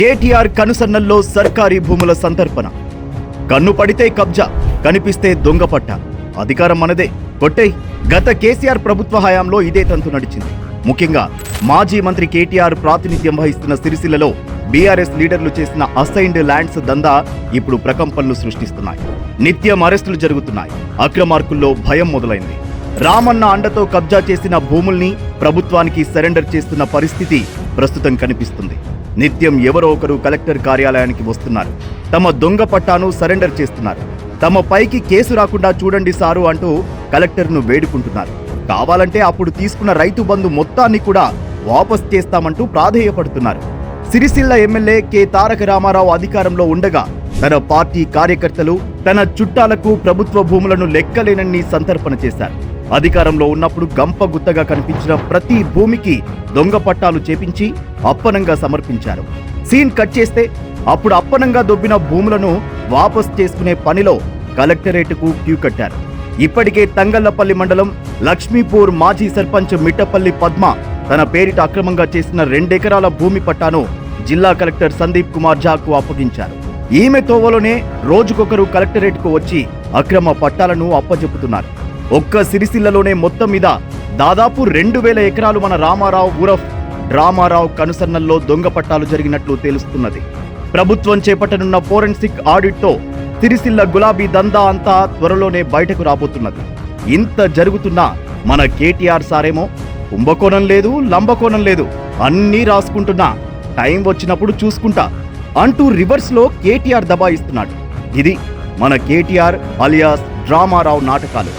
కేటీఆర్ కనుసన్నల్లో సర్కారీ భూముల సంతర్పణ. కన్ను పడితే కబ్జా కనిపిస్తే దొంగపట్ట అధికారం మనదే. కొట్టేయ్. గత కేసీఆర్ ప్రభుత్వ హయాంలో ఇదే తంతు నడిచింది. ముఖ్యంగా మాజీ మంత్రి కేటీఆర్ ప్రాతినిధ్యం వహిస్తున్న సిరిసిల్లలో బీఆర్ఎస్ లీడర్లు చేసిన అసైన్డ్ ల్యాండ్స్ దందా ఇప్పుడు ప్రకంపనలు సృష్టిస్తున్నాయి. నిత్యం అరెస్టులు జరుగుతున్నాయి. అక్రమార్కుల్లో భయం మొదలైంది. రామన్న అండతో కబ్జా చేసిన భూముల్ని ప్రభుత్వానికి సరెండర్ చేస్తున్న పరిస్థితి ప్రస్తుతం కనిపిస్తుంది. నిత్యం ఎవరో ఒకరు కలెక్టర్ కార్యాలయానికి వస్తున్నారు. తమ దొంగ పట్టాను సరెండర్ చేస్తున్నారు. తమ పైకి కేసు రాకుండా చూడండి సారు అంటూ కలెక్టర్ను వేడుకుంటున్నారు. కావాలంటే అప్పుడు తీసుకున్న రైతు బంధు మొత్తాన్ని కూడా వాపస్ చేస్తామంటూ ప్రాధేయపడుతున్నారు. Sircilla MLA K. తారక రామారావు అధికారంలో ఉండగా తన పార్టీ కార్యకర్తలు తన చుట్టాలకు ప్రభుత్వ భూములను లెక్కలేనన్ని సంతర్పణ చేశారు. అధికారంలో ఉన్నప్పుడు గంప గుత్తగా కనిపించిన ప్రతి భూమికి దొంగ పట్టాలు చేపించి అప్పనంగా సమర్పించారు. సీన్ కట్ చేస్తే అప్పుడు అప్పనంగా దొబ్బిన భూములను వాపస్ చేసుకునే పనిలో కలెక్టరేట్కు క్యూ కట్టారు. ఇప్పటికే తంగళ్ళపల్లి మండలం లక్ష్మీపూర్ మాజీ సర్పంచ్ మిట్టపల్లి పద్మ తన పేరిట అక్రమంగా చేసిన రెండెకరాల భూమి పట్టాను జిల్లా కలెక్టర్ సందీప్ కుమార్ ఝాకు అప్పగించారు. ఈమె తోవలోనే రోజుకొకరు కలెక్టరేట్కు వచ్చి అక్రమ పట్టాలను అప్పజెపుతున్నారు ఒక్క సిరిసిల్లలోనే మొత్తం మీద దాదాపు రెండు వేల ఎకరాలు మన రామారావు ఉరఫ్ రామారావు కనుసన్నల్లో దొంగ పట్టాలు జరిగినట్లు తెలుస్తున్నది. ప్రభుత్వం చేపట్టనున్న ఫోరెన్సిక్ ఆడిట్తో సిరిసిల్ల గులాబీ దందా అంతా త్వరలోనే బయటకు రాబోతున్నది. ఇంత జరుగుతున్నా మన కేటీఆర్ సారేమో కుంభకోణం లేదు లంబకోణం లేదు అన్నీ రాసుకుంటున్నా టైం వచ్చినప్పుడు చూసుకుంటా అంటూ రివర్స్లో కేటీఆర్ దబాయిస్తున్నాడు. ఇది మన కేటీఆర్ అలియాస్ డ్రామారావు నాటకాలు.